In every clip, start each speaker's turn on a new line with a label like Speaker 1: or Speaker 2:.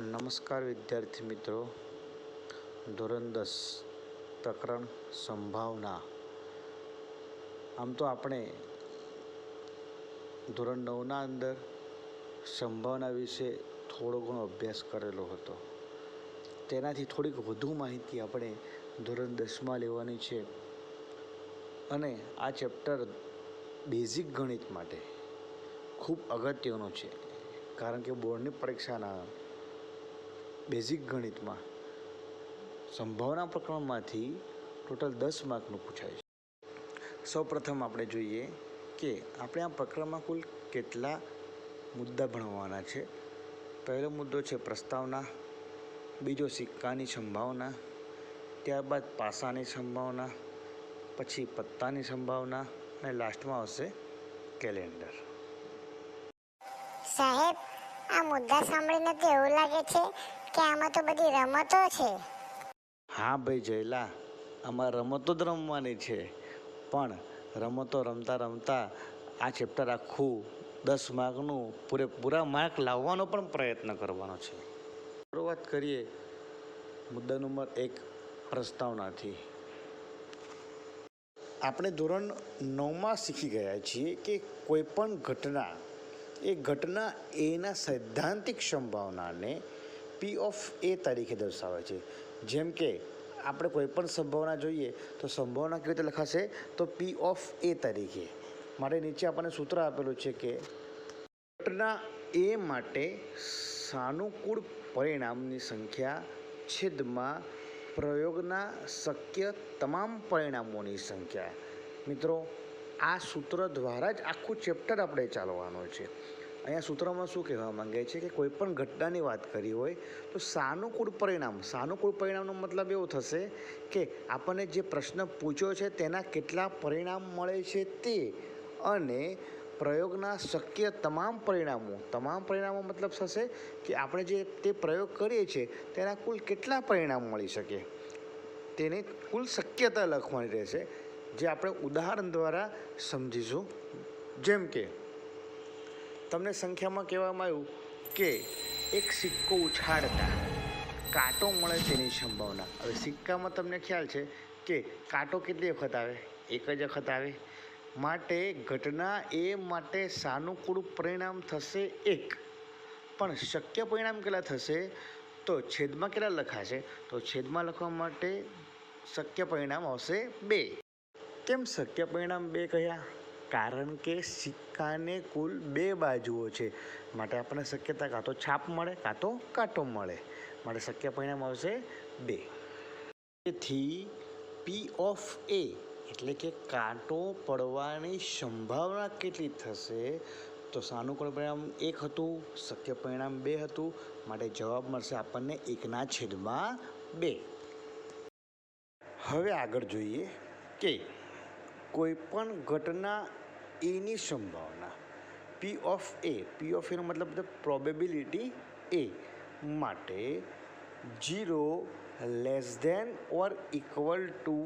Speaker 1: નમસ્કાર વિદ્યાર્થી મિત્રો. ધોરણ દસ, પ્રકરણ સંભાવના. આમ તો આપણે ધોરણ નવના અંદર સંભાવના વિશે થોડો ઘણો અભ્યાસ કરેલો હતો. તેનાથી થોડીક વધુ માહિતી આપણે ધોરણ દસમાં લેવાની છે. અને આ ચેપ્ટર બેઝિક ગણિત માટે ખૂબ અગત્યનો છે. કારણ કે બોર્ડની પરીક્ષાના બેઝિક ગણિતમાં. સંભાવના પ્રકરણમાંથી ટોટલ દસ માર્કનું પૂછાય છે. સૌ પ્રથમ આપણે જોઈએ કે આપણે આ પ્રકરણમાં કુલ કેટલા મુદ્દા ભણવાના છે. પહેલો મુદ્દો છે પ્રસ્તાવના, બીજો સિક્કાની સંભાવના, ત્યારબાદ પાસાની સંભાવના, પછી પત્તાની સંભાવના અને લાસ્ટમાં આવશે કેલેન્ડર.
Speaker 2: સાહેબ, આ મુદ્દા સાંભળીને તો એવું લાગે છે કે આમાં તો બધી રમતો છે.
Speaker 1: હા ભાઈ જયલા, આમાં રમતો જ રમવાની છે. પણ રમતો રમતા રમતા આ ચેપ્ટર આખું દસ માર્કનું પૂરેપૂરા માર્ક લાવવાનો પણ પ્રયત્ન કરવાનો છે. શરૂઆત કરીએ મુદ્દા નંબર એક, પ્રસ્તાવનાથી. આપણે ધોરણ નવમાં શીખી ગયા છીએ કે કોઈ પણ ઘટના, એ ઘટના એના સૈદ્ધાંતિક સંભાવનાને પી ઓફ એ તરીકે દર્શાવે છે. જેમ કે, આપણે કોઈ પણ સંભાવના જોઈએ, તો સંભાવના કેવી રીતે લખાશે? તો પી ઓફ એ તરીકે. માટે નીચે આપણને સૂત્ર આપેલું છે કે ઘટના એ માટે સાનુકૂળ પરિણામની સંખ્યા છેદમાં પ્રયોગના શક્ય તમામ પરિણામોની સંખ્યા. મિત્રો, આ સૂત્ર દ્વારા જ આખું ચેપ્ટર આપણે ચાલવાનું છે. અહીંયા સૂત્રમાં શું કહેવા માંગે છે કે કોઈ પણ ઘટનાની વાત કરી હોય, તો સાનુકૂળ પરિણામ સાનુકૂળ પરિણામનો મતલબ એવો થશે કે આપણને જે પ્રશ્ન પૂછ્યો છે તેના કેટલા પરિણામ મળે છે તે અને પ્રયોગના શક્ય તમામ પરિણામો તમામ પરિણામો મતલબ થશે કે આપણે જે તે પ્રયોગ કરીએ છીએ તેના કુલ કેટલા પરિણામ મળી શકે. તેની કુલ શક્યતા લખવાની રહેશે. જે આપણે ઉદાહરણ દ્વારા સમજીશું. જેમ કે તમને સંખ્યામાં કહેવામાં આવ્યું કે એક સિક્કો ઉછાળતા કાંટો મળે તેની સંભાવના. હવે સિક્કામાં તમને ખ્યાલ છે કે કાંટો કેટલી વખત આવે? એક જ વખત આવે? માટે ઘટના એ માટે સાનુકૂળ પરિણામ થશે એક. પણ શક્ય પરિણામ કેટલા થશે? તો છેદમાં કેટલા લખાશે? તો છેદમાં લખવા માટે શક્ય પરિણામ આવશે બે. કેમ શક્ય પરિણામ બે કહ્યા? કારણ કે સિક્કાને કુલ બે બાજુઓ છે. માટે આપણને શક્યતા કાં તો છાપ મળે, કાં તો કાંટો મળે. માટે શક્ય પરિણામ આવશે બે. તેથી પી ઓફ એ એટલે કે કાંટો પડવાની સંભાવના કેટલી થશે? તો સાનુકૂળ પરિણામ એક હતું, શક્ય પરિણામ બે હતું. માટે જવાબ મળશે આપણને એકના છેદમાં બે. હવે આગળ જોઈએ કે કોઈ પણ ઘટના એની સંભાવના. પી ઓફ એ પી ઓફ એનો મતલબ પ્રોબેબિલિટી એ માટે zero less than or equal to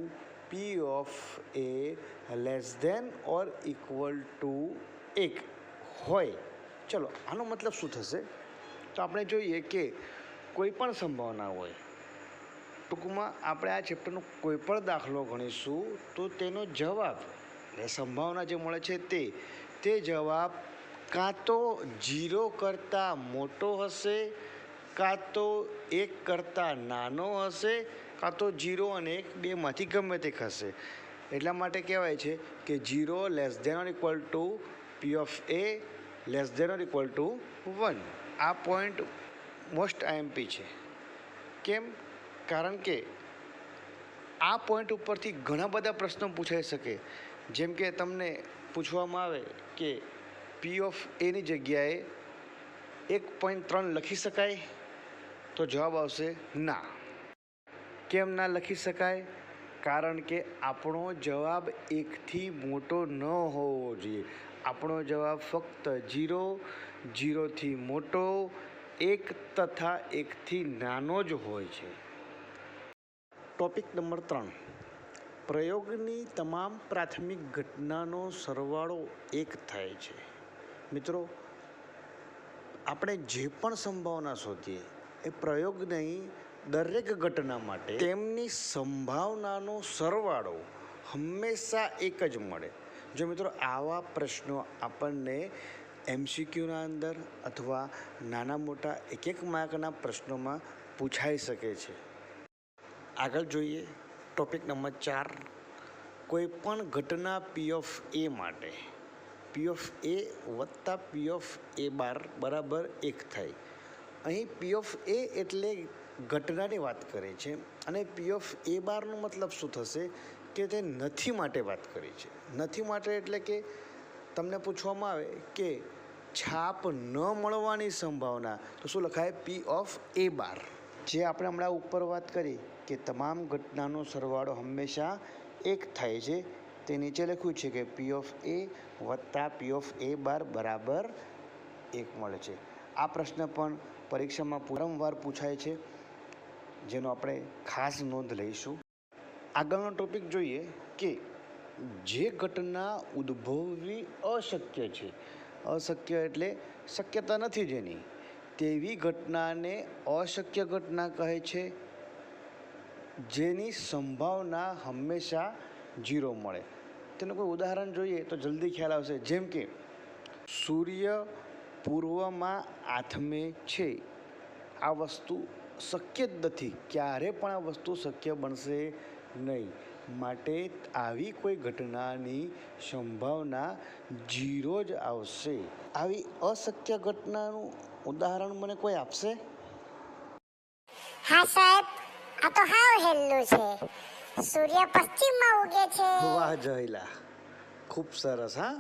Speaker 1: P of A less than or equal to એક હોય. ચલો, આનો મતલબ શું થશે? તો આપણે જોઈએ કે કોઈ પણ સંભાવના હોય ટૂંકમાં આપણે આ ચેપ્ટરનો કોઈ પણ દાખલો ગણીશું તો તેનો જવાબ એ સંભાવના જે મળે છે તે તે જવાબ કાં તો જીરો કરતાં મોટો હશે, કાં તો એક કરતાં નાનો હશે, કાં તો જીરો અને એક બેમાંથી ગમે તે હશે એટલા માટે કહેવાય છે કે zero less than or equal to P of A less than or equal to one આ પોઈન્ટ મોસ્ટ આઈએમપી છે. કેમ? કારણ કે આ પોઈન્ટ ઉપરથી ઘણા બધા પ્રશ્નો પૂછાઈ શકે. જેમ કે તમને પૂછવામાં આવે કે પી ઓફ એની જગ્યાએ એક પોઈન્ટ ત્રણ લખી શકાય? તો જવાબ આવશે ના. કેમ ના લખી શકાય? કારણ કે આપણો જવાબ એકથી મોટો ન હોવો જોઈએ. આપણો જવાબ ફક્ત જીરો જીરોથી મોટો, એક તથા એકથી નાનો જ હોય છે. ટોપિક નંબર ત્રણ. પ્રયોગની તમામ પ્રાથમિક ઘટનાનો સરવાળો એક થાય છે. મિત્રો, આપણે જે પણ સંભાવના શોધીએ, એ પ્રયોગ નહીં, દરેક ઘટના માટે તેમની સંભાવનાનો સરવાળો હંમેશા એક જ મળે. જો મિત્રો, આવા પ્રશ્નો આપણને એમસીક્યુના અંદર અથવા નાના મોટા એક એક માર્કના પ્રશ્નોમાં પૂછાઈ શકે છે. આગળ જોઈએ. ટોપિક નંબર ચાર. કોઈ પણ ઘટના પી ઓફ એ માટે. પી ઓફ એ વત્તા પી ઓફ એ બાર બરાબર એક થાય. અહીં પી ઓફ એ એટલે ઘટનાની વાત કરે છે અને પી ઓફ એ બારનો મતલબ શું થશે કે તે નથી માટે વાત કરી છે. નથી માટે એટલે કે તમને પૂછવામાં આવે કે છાપ ન મળવાની સંભાવના. તો શું લખાય? P of A bar. જે આપણે હમણાં ઉપર વાત કરી કે તમામ ઘટનાનો સરવાળો હંમેશા એક થાય છે, તે નીચે લખ્યું છે કે પી ઓફ એ વત્તા પી ઓફ એ બાર બરાબર એક મળે છે. આ પ્રશ્ન પણ પરીક્ષામાં વારંવાર પૂછાય છે, જેનો આપણે ખાસ નોંધ લઈશું. આગળનો ટોપિક જોઈએ કે જે ઘટના ઉદ્ભવવી અશક્ય છે. અશક્ય એટલે શક્યતા નથી જેની. તેવી ઘટનાને અશક્ય ઘટના કહે છે, જેની સંભાવના હંમેશા ઝીરો મળે. તેનું કોઈ ઉદાહરણ જોઈએ તો જલ્દી ખ્યાલ આવશે. જેમ કે, સૂર્ય પૂર્વમાં આથમે છે. આ વસ્તુ શક્ય જ નથી. ક્યારે પણ આ વસ્તુ શક્ય બનશે નહીં. માટે આવી કોઈ ઘટનાની સંભાવના ઝીરો જ આવશે. આવી અશક્ય ઘટનાનું ઉદાહરણ મને કોઈ આપશે?
Speaker 2: હા સાહેબ આ તો હાવ હેલ્લું છે. સૂર્ય પશ્ચિમમાં ઉગે છે.
Speaker 1: વાહ જયલા ખૂબ સરસ હા?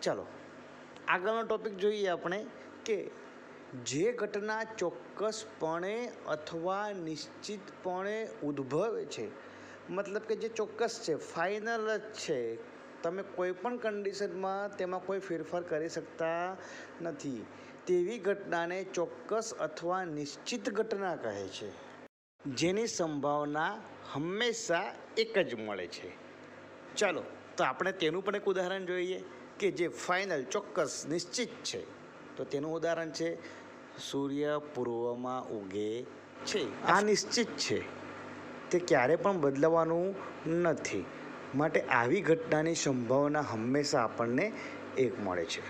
Speaker 1: ચાલો આગળનો ટોપિક જોઈએ આપણે કે જે ઘટના ચોક્કસપણે અથવા નિશ્ચિતપણે ઉદ્ભવે છે મતલબ કે જે ચોક્કસ છે ફાઇનલ જ છે. તમે કોઈ પણ કન્ડિશનમાં તેમાં કોઈ ફેરફાર કરી શકતા નથી. તેવી ઘટનાને ચોક્કસ અથવા નિશ્ચિત ઘટના કહે છે. જેની સંભાવના હંમેશા એક જ મળે છે. ચાલો, તો આપણે તેનું પણ એક ઉદાહરણ જોઈએ કે જે ફાઇનલ ચોક્કસ, નિશ્ચિત છે. તો તેનું ઉદાહરણ છે, સૂર્ય પૂર્વમાં ઉગે છે. આ નિશ્ચિત છે. તે ક્યારે પણ બદલાવાનું નથી. માટે આવી ઘટનાની સંભાવના હંમેશા આપણને એક મળે છે.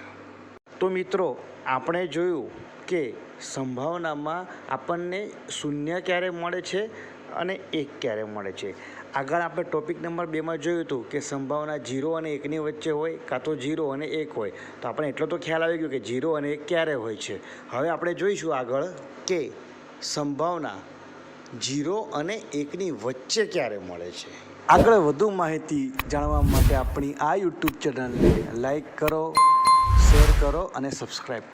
Speaker 1: તો મિત્રો, આપણે જોયું કે સંભાવનામાં આપણને શૂન્ય ક્યારે મળે છે અને એક ક્યારે મળે છે. આગળ આપણે ટોપિક નંબર બેમાં જોયું હતું કે સંભાવના જીરો અને એકની વચ્ચે હોય કાં તો જીરો અને એક હોય. તો આપણે એટલો તો ખ્યાલ આવી ગયો કે જીરો અને એક ક્યારે હોય છે. હવે આપણે જોઈશું આગળ કે સંભાવના જીરો અને એકની વચ્ચે ક્યારે મળે છે? આગળ વધુ માહિતી જાણવા માટે આપણી આ યુટ્યુબ ચેનલને લાઈક કરો શેર કરો અને સબસ્ક્રાઈબ